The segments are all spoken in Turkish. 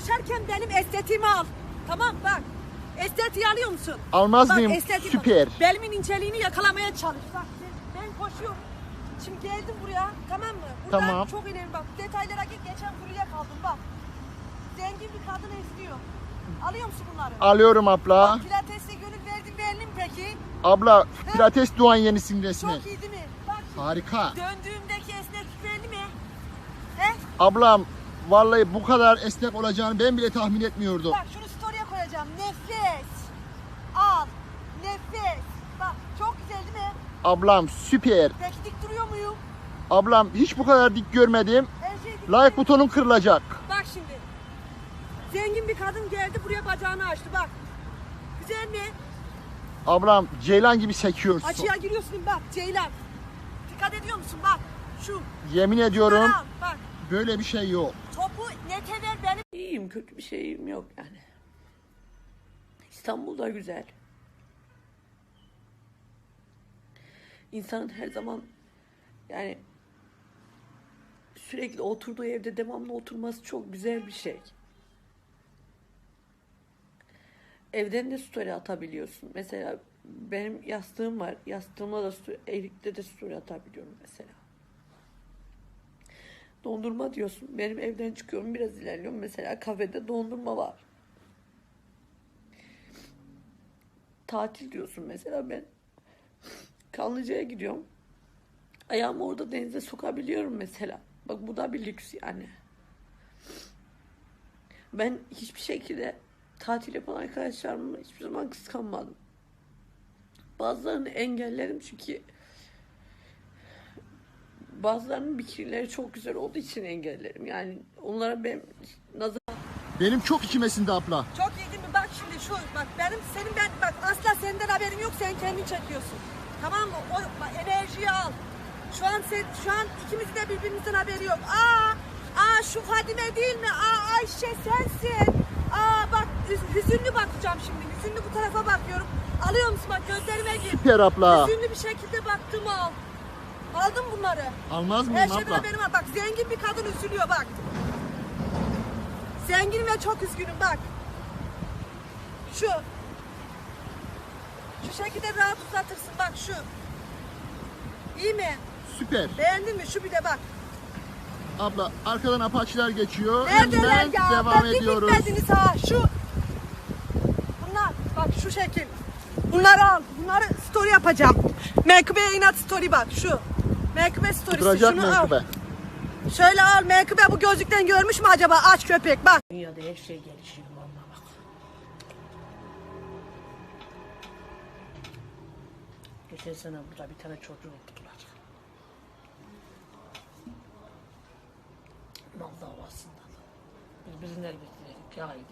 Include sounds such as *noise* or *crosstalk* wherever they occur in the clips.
koşarken benim estetiğimi al. Tamam bak. Estetiği alıyor musun? Almaz Bak, mıyım? estetiği Süper. Belimin inceliğini yakalamaya çalış. Bak ben, ben koşuyorum. Şimdi geldim buraya tamam mı? Burada Tamam. çok önemli bak. Detaylara git geçen kuruya kaldım bak. Zengin bir kadın istiyor. Alıyor musun bunları? Alıyorum abla. Bak, Pilates'e gönül verdin belli mi peki? Abla *laughs* pilates duan yenisin resmen. Çok iyi değil mi? Bak Harika. döndüğümdeki esneklik belli mi? He? Ablam vallahi bu kadar esnek olacağını ben bile tahmin etmiyordum. Bak şunu story'e koyacağım. Nefes. Al. Nefes. Bak çok güzel değil mi? Ablam süper. Peki dik duruyor muyum? Ablam hiç bu kadar dik görmedim. Her şey dik. Like butonun kırılacak. Bak şimdi. Zengin bir kadın geldi buraya bacağını açtı bak. Güzel mi? Ablam ceylan gibi sekiyorsun. Açığa giriyorsun bak Ceylan. Dikkat ediyor musun bak. Şu. Yemin ediyorum al, Bak. Böyle bir şey yok. Topu nete ver benim. İyiyim, kötü bir şeyim yok yani. İstanbul da güzel. İnsanın her zaman yani sürekli oturduğu evde devamlı oturması çok güzel bir şey. Evden de story atabiliyorsun. Mesela benim yastığım var. Yastığıma da story, evlilikte de story atabiliyorum mesela. Dondurma diyorsun. Benim evden çıkıyorum biraz ilerliyorum. Mesela kafede dondurma var. Tatil diyorsun mesela ben. Kanlıca'ya gidiyorum. Ayağımı orada denize sokabiliyorum mesela. Bak bu da bir lüks yani. Ben hiçbir şekilde tatil yapan arkadaşlarımı hiçbir zaman kıskanmadım. Bazılarını engellerim çünkü bazılarının bikinileri çok güzel olduğu için engellerim. Yani onlara ben nazar Benim çok içimesinde abla. Çok iyi değil mi? Bak şimdi şu bak benim senin ben bak asla senden haberin yok sen kendin çekiyorsun. Tamam mı? O bak, enerjiyi al. Şu an sen şu an ikimiz de birbirimizden haberi yok. Aa! Aa şu Fadime değil mi? Aa Ayşe sensin. Aa bak hüz- hüzünlü bakacağım şimdi. Hüzünlü bu tarafa bakıyorum. Alıyor musun bak gözlerime gir. Süper abla. Hüzünlü bir şekilde baktım al. Aldım bunları. Almaz Her mıyım şeyden abla? haberim var. Bak zengin bir kadın üzülüyor bak. Zengin ve çok üzgünüm bak. Şu. Şu şekilde rahat uzatırsın bak şu. İyi mi? Süper. Beğendin mi? Şu bir de bak. Abla arkadan apaçiler geçiyor. Neredeler Önden ya? devam Ben bir ediyoruz. bitmediniz ha. Şu. Bunlar. Bak şu şekil. Bunları al. Bunları story yapacağım. Menkıbe'ye inat story bak şu. Menkıbe storysi. Duracak Şunu mı al. Şöyle al Menkıbe bu gözlükten görmüş mü acaba aç köpek bak. dünyada her şey gelişiyor vallahi bak. Geçen sene burada bir tane çocuğu tuttular. Mal davasından. Biz bizimle getirdik ya haydi.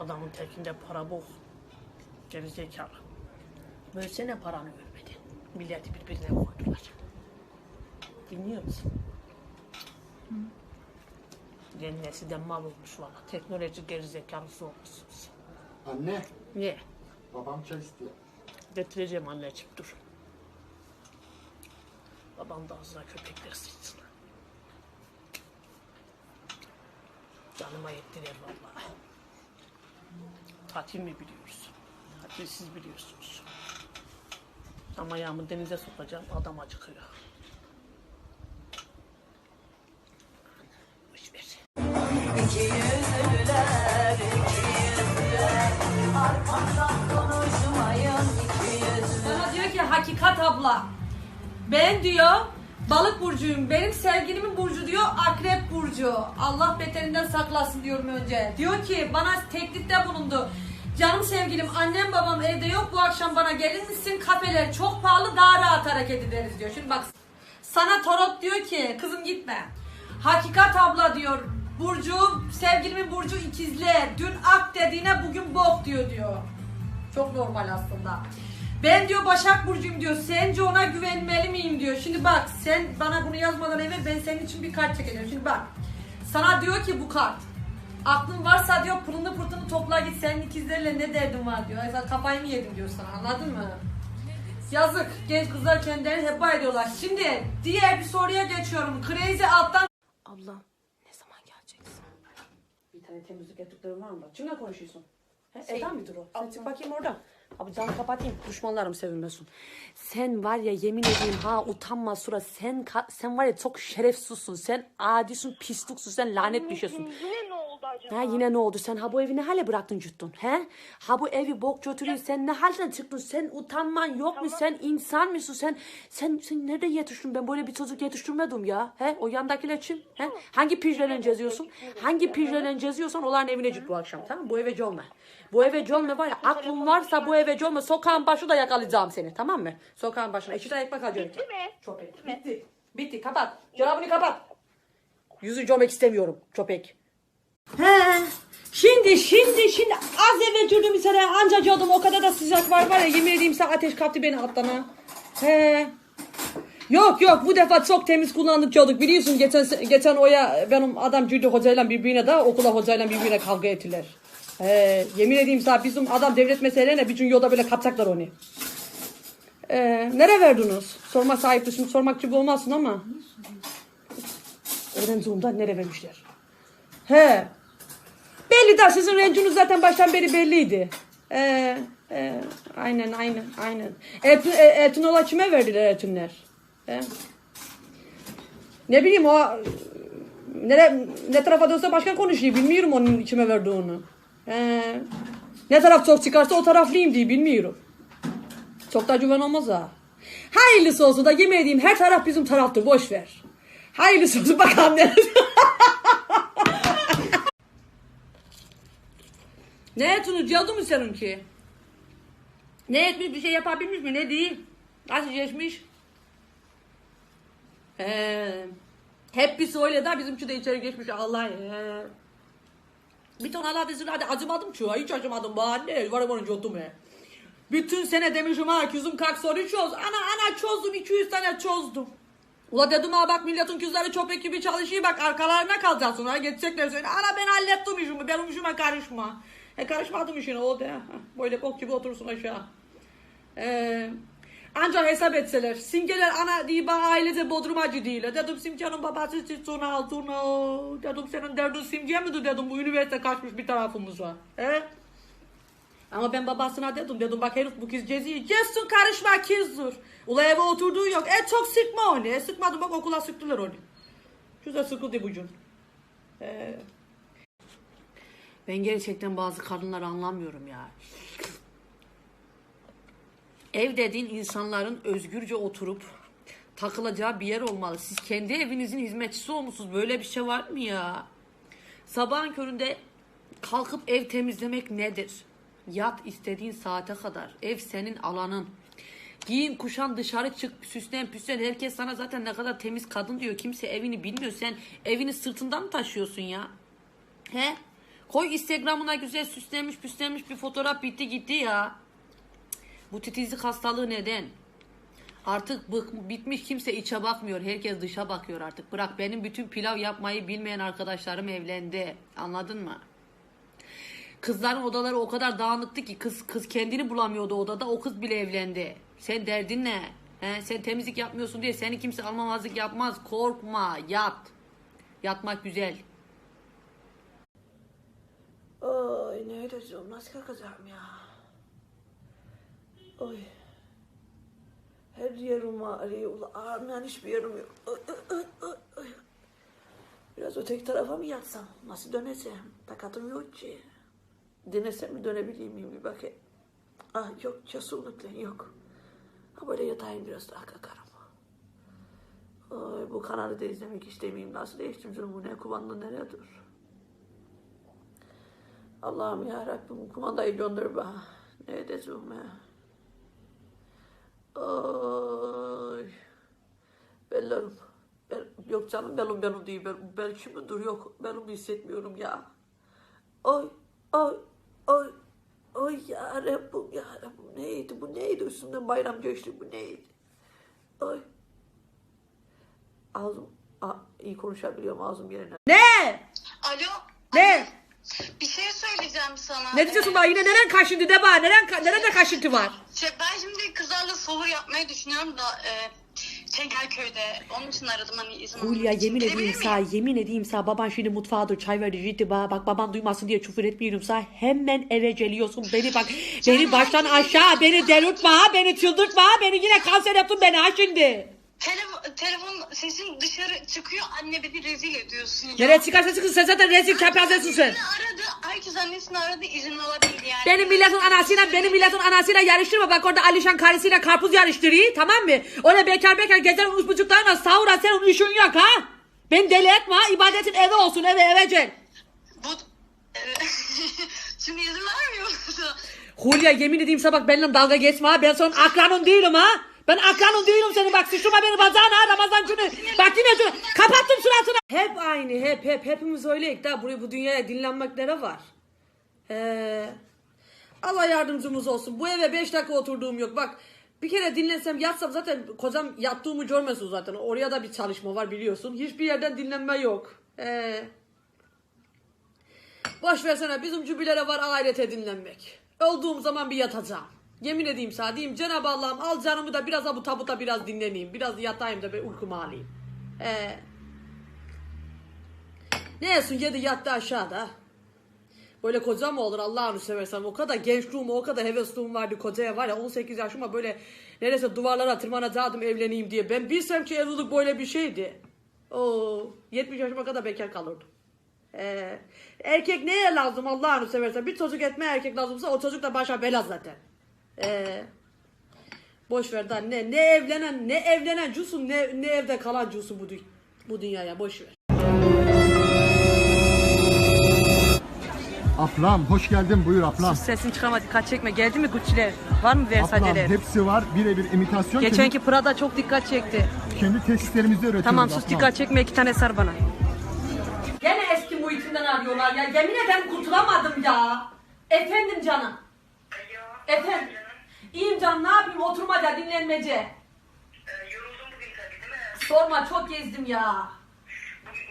Adamın tekinde para bol. Gerizekalı. Versene paranı. Milleti birbirine koydular. Dinliyor musun? Yeni nesilden mal olmuş valla. Teknoloji gerizekalısı olmuşsunuz. Anne, Niye? babam çay istiyor. Getireceğim anneciğim dur. Babam da ağzına köpekler sıçsın. Canıma yettiler valla. Tatil mi biliyoruz? Tatil siz biliyorsunuz. Ama ayağımı denize sokacağım adam acıkıyor. Ver. Bana diyor ki hakikat abla. Ben diyor balık burcuyum. Benim sevgilimin burcu diyor akrep burcu. Allah beterinden saklasın diyorum önce. Diyor ki bana teklifte bulundu. Canım sevgilim annem babam evde yok bu akşam bana gelir misin? Kafeler çok pahalı daha rahat hareket ederiz diyor. Şimdi bak sana tarot diyor ki kızım gitme. Hakikat abla diyor. Burcu sevgilimin burcu ikizler. Dün ak dediğine bugün bok diyor diyor. Çok normal aslında. Ben diyor Başak Burcu'yum diyor. Sence ona güvenmeli miyim diyor. Şimdi bak sen bana bunu yazmadan evvel ben senin için bir kart çekeceğim. Şimdi bak. Sana diyor ki bu kart. Aklın varsa diyor pırını pırtını topla git senin ikizlerle ne derdin var diyor. Sen kafayı mı yedin diyor sana anladın mı? Yazık genç kızlar kendilerini heba ediyorlar. Şimdi diğer bir soruya geçiyorum. Crazy alttan Ablam ne zaman geleceksin? tane temizlik ettiklerim var mı? Kimle konuşuyorsun? He, Eda mıdır o? Sen çık bakayım oradan. Abi camı kapatayım. Düşmanlarım sevinmesin. Sen var ya yemin edeyim ha utanma sura. Sen ka- sen var ya çok şerefsizsin. Sen adisin, pisliksin. Sen lanet bir şeysin. Acaba? Ha yine ne oldu? Sen ha bu evi ne hale bıraktın cuttun? He? Ha bu evi bok götürüyor. Sen ne halden çıktın? Sen utanman yok mu? Sen insan mısın? Sen sen sen nerede yetiştin? Ben böyle bir çocuk yetiştirmedim ya. He? O yandakiler kim? He? Hangi pijleyle geziyorsun? Hangi pijleyle geziyorsan onların evine git bu akşam tamam? Bu eve gelme. Bu eve gelme var ya aklın varsa bu eve gelme. Sokağın başı da yakalayacağım seni tamam mı? Sokağın başına. İki tane ekmek alacaksın. Bitti mi? Çöpek. Bitti. Bitti. Kapat. Cevabını kapat. Yüzü görmek istemiyorum. Çöpek. He. Şimdi şimdi şimdi az evvel gördüm sana anca gördüm o kadar da sıcak var var ya yemin edeyim sana ateş kaptı beni alttan ha. He. Yok yok bu defa çok temiz kullandık diyorduk biliyorsun geçen geçen oya benim adam Cüdü hocayla birbirine de okula hocayla birbirine kavga ettiler. He, yemin edeyim sana bizim adam devlet meselelerine bir gün yolda böyle kapacaklar onu. Ee, nere verdiniz? Sorma sahipti şimdi sormak gibi olmasın ama. Öğrenciğimden nere vermişler? He. Belli de sizin renciniz zaten baştan beri belliydi. Ee, e, aynen aynen aynen. Etun, e, Etunola kime verdiler Etunler? He? Ne bileyim o nere, ne tarafa dönse başka konuşuyor. Bilmiyorum onun kime verdiğini. He. Ne taraf çok çıkarsa o taraflıyım diye bilmiyorum. Çok da güven olmaz ha. Hayırlısı olsun da yemin edeyim her taraf bizim taraftır boş ver. Hayırlısı olsun bakalım ne. *laughs* Ne etini cadı mı seninki? Ne etmiş bir şey yapabilmiş mi ne değil? Nasıl geçmiş? He. Hepsi öyle de bizimki de içeri geçmiş Allah he. Bir ton Allah dizini hadi acımadım ki hiç acımadım bana ne var var cottum he. Bütün sene demişim ha kızım kalk soru çöz. Ana ana çözdüm 200 tane çözdüm. Ula dedim ha bak milletin kızları çöpek gibi çalışıyor bak arkalarına kalacaksın ha geçecekler seni. Ana ben hallettim işimi benim işime karışma. E karışmadım işine o de. ha, Böyle bok gibi otursun aşağı. Ee, ancak hesap etseler. Simgeler ana diye bana ailece Bodrum'a gidiyorlar. Dedim Simge'nin babası çıksın altına. Dedim senin derdin Simge midir dedim. Bu üniversite kaçmış bir tarafımıza. He? Ama ben babasına dedim dedim bak herif bu kız geziyor. Gezsin karışma kızdır. Ula eve oturduğu yok. E çok sıkma onu. E sıkmadım bak okula sıktılar onu. Güzel sıkıldı bugün. Ee, ben gerçekten bazı kadınları anlamıyorum ya. Ev dediğin insanların özgürce oturup takılacağı bir yer olmalı. Siz kendi evinizin hizmetçisi olmuşsunuz. Böyle bir şey var mı ya? Sabahın köründe kalkıp ev temizlemek nedir? Yat istediğin saate kadar. Ev senin alanın. Giyin kuşan dışarı çık süslen püslen. Herkes sana zaten ne kadar temiz kadın diyor. Kimse evini bilmiyor. Sen evini sırtından mı taşıyorsun ya? He? Koy Instagram'ına güzel süslenmiş püslenmiş bir fotoğraf bitti gitti ya. Bu titizlik hastalığı neden? Artık bitmiş kimse içe bakmıyor. Herkes dışa bakıyor artık. Bırak benim bütün pilav yapmayı bilmeyen arkadaşlarım evlendi. Anladın mı? Kızların odaları o kadar dağınıktı ki kız kız kendini bulamıyordu odada. O kız bile evlendi. Sen derdin ne? He, sen temizlik yapmıyorsun diye seni kimse almamazlık yapmaz. Korkma, yat. Yatmak güzel. Ay ne edeceğim? Nasıl kalkacağım ya? Ay. Her yerim ağrıyor. Ula ağrımayan hiçbir yerim yok. Ay, ay, ay. Biraz öteki tarafa mı yatsam? Nasıl döneceğim? Takatım yok ki. Denesem mi dönebileyim miyim bir bakayım. Ah yok kesinlikle yok. Ha böyle yatayım biraz daha kalkarım. Ay bu kanalı da izlemek istemeyeyim. Nasıl değiştireceğim bu ne? Kumanda neredir? Allah'ım ya Rabbim kumandayı gönder bana. Ne edeceğim ya? Ay. Bellerim. Ben, yok canım benim benim değil. Ben, ben şimdi dur yok. Benim hissetmiyorum ya. Ay ay ay. Ay ya Rabbim ya Rabbim neydi bu neydi üstümden bayram geçti bu neydi? Ay. Ağzım Aa, iyi konuşabiliyorum ağzım yerine. Ne? Alo. Ne? Bir şey söyleyeceğim sana. Ne Ee, bana yine neren kaşıntı de bana neren, nerede kaşıntı var? Şey, ben şimdi kızlarla sahur yapmayı düşünüyorum da e, Çengelköy'de. Onun için aradım hani izin almak Hulya için. yemin edeyim miyim? yemin edeyim sana baban şimdi mutfağa dur çay verdi ciddi bana bak baban duymasın diye küfür etmiyorum sana hemen eve geliyorsun beni bak beni baştan aşağı beni delirtme ha beni çıldırtma ha beni yine kanser yaptın beni ha şimdi. Telefon, telefon sesin dışarı çıkıyor. Anne beni rezil ediyorsun ya. Nereye çıkarsa çıksın sen zaten rezil kepazesin sen. Annesini aradı. Herkes annesini aradı. izin alabildi yani. Benim milletin anasıyla benim milletin anasıyla yarıştırma bak orada Alişan karısıyla karpuz yarıştırıyor tamam mı? Öyle bekar bekar gezer uç buçuklarına savura senin işin yok ha. Ben deli etme ha ibadetin evi olsun eve eve gel. Bu... *laughs* Şimdi izin vermiyor? Hulya yemin edeyim sana bak benimle dalga geçme ha. Ben senin akranın değilim ha. Ben akranın değilim senin bak sıçrama beni bacağına Ramazan günü. Bak yine şunu kapattım suratını. Hep aynı hep hep hepimiz öyleyik da buraya bu dünyaya dinlenmek nere var? Ee, Allah yardımcımız olsun. Bu eve 5 dakika oturduğum yok. Bak bir kere dinlensem yatsam zaten kocam yattığımı görmesin zaten. Oraya da bir çalışma var biliyorsun. Hiçbir yerden dinlenme yok. Ee, Boş versene bizim cübilere var ahirete dinlenmek. Öldüğüm zaman bir yatacağım. Yemin edeyim sana diyeyim Cenab-ı Allah'ım al canımı da biraz bu tabuta biraz dinleneyim. Biraz yatayım da bir uykumu alayım. Ee, ne yapsın yedi yattı aşağıda. Böyle koca mı olur Allah'ını seversen o kadar gençliğim o kadar hevesliğim vardı kocaya var ya 18 yaşıma böyle neredeyse duvarlara tırmanacaktım evleneyim diye. Ben bilsem ki evlilik böyle bir şeydi. Oo, 70 yaşıma kadar bekar kalırdım. Ee, erkek neye lazım Allah'ını seversen bir çocuk etme erkek lazımsa o çocuk da başa bela zaten. Ee, boş ver da ne ne evlenen ne evlenen cusun ne ne evde kalan cusun bu dü- bu dünyaya boş ver. Ablam hoş geldin buyur ablam. Sesini çıkarma dikkat çekme geldi mi Gucci'ler var mı Ablam hepsi var birebir imitasyon. Geçenki Prada çok dikkat çekti. Kendi, tesislerimizde üretiyoruz Tamam sus ablam. dikkat çekme iki tane sar bana. Gene eski muhitinden arıyorlar ya. Yemin ederim kurtulamadım ya. Efendim canım. Efendim. İyiyim canım ne yapayım oturmaca dinlenmece. Yoruldum bugün tabii değil mi? Sorma çok gezdim ya. Bugün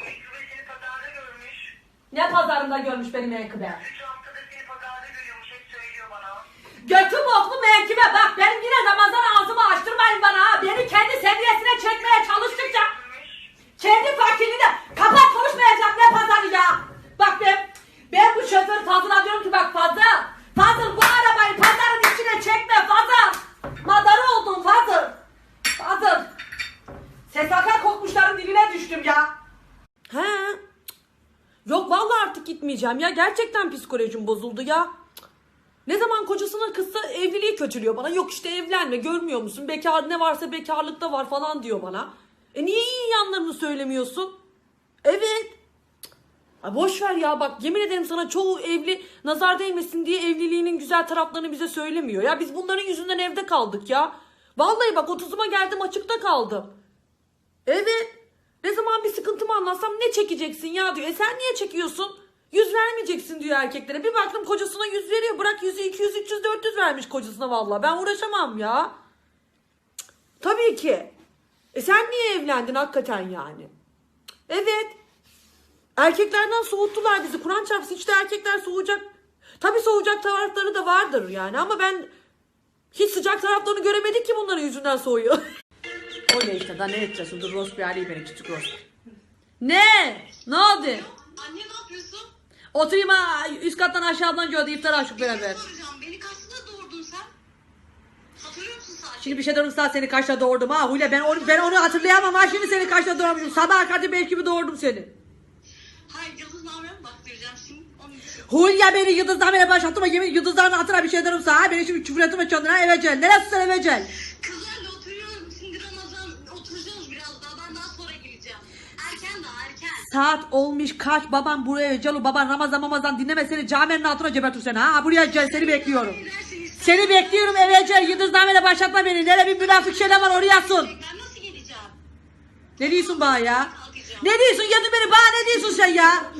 seni pazarda görmüş. Ne pazarında görmüş benim menkıbe. Üç haftada seni pazarda görüyormuş. Hep söylüyor bana. Götüm oklu menkıbe bak benim yine Ramazan ağzımı açtırmayın bana ha. Beni kendi seviyesine çekmeye çalıştıkça kendi fakirliğine kapat konuşmayacağım ne pazarı ya. Bak ben ben bu şoförü Fazıl'a diyorum ki bak Fazıl. Fazıl bu arabayı pazarın içine çekme Fazıl. Madarı oldun Fazıl. Fazıl. SSK kokmuşların diline düştüm ya. He. Yok vallahi artık gitmeyeceğim ya. Gerçekten psikolojim bozuldu ya. Ne zaman kocasının kızsa evliliği kötülüyor bana. Yok işte evlenme görmüyor musun? Bekar ne varsa bekarlıkta var falan diyor bana. E niye iyi yanlarını söylemiyorsun? Evet. Ha boş ver ya bak yemin ederim sana çoğu evli nazar değmesin diye evliliğinin güzel taraflarını bize söylemiyor. Ya biz bunların yüzünden evde kaldık ya. Vallahi bak otuzuma geldim açıkta kaldım. Evet. Ne zaman bir sıkıntımı anlatsam ne çekeceksin ya diyor. E sen niye çekiyorsun? Yüz vermeyeceksin diyor erkeklere. Bir baktım kocasına yüz veriyor. Bırak yüzü 200, 300, 400 vermiş kocasına vallahi. Ben uğraşamam ya. Cık, Tabii ki. E sen niye evlendin hakikaten yani? Cık, Evet. Erkeklerden soğuttular bizi. Kur'an çarpsın işte erkekler soğuyacak. Tabii soğuyacak tarafları da vardır yani ama ben hiç sıcak taraflarını göremedik ki bunların yüzünden soğuyor. *laughs* Öyle işte daha ne edeceksin? Dur Rosby arayayım beni küçük Rosby. Ne? Ne oldu? Anne ne yapıyorsun? Oturayım ha üst kattan aşağıdan gördü iftar aşık beraber. Soracağım. Beni kaçta doğurdun sen? Hatırlıyor musun? Şimdi bir şey diyorum sana seni kaçta doğurdum ha Hulya ben onu, ben onu hatırlayamam ha şimdi seni kaçta doğurmuşum. Sabah karşı belki mi doğurdum seni. Hayır yıldıznameye mi baktıracağım şimdi? Onun için. Hulya beni yıldızlarla başlattırma yemin yıldızların hatırına bir şey diyorum sana ha. Beni şimdi küfür etme kendine eve gel. Neresi sen eve gel. Kızlarla oturuyorum. Şimdi Ramazan oturacağız biraz daha. Ben daha sonra geleceğim. Erken daha erken. Saat olmuş kaç babam buraya gel baban Ramazan Ramazan dinleme seni caminin altına gebertir seni ha buraya gel seni bekliyorum. Giderseniz Seni bekliyorum eve gel yıldıznameyle başlatma beni. Nere bir münafık şeyler var oraya sun. ben nasıl geleceğim? Ne diyorsun bana ya? Ne diyorsun yadın beni bana ne diyorsun sen ya?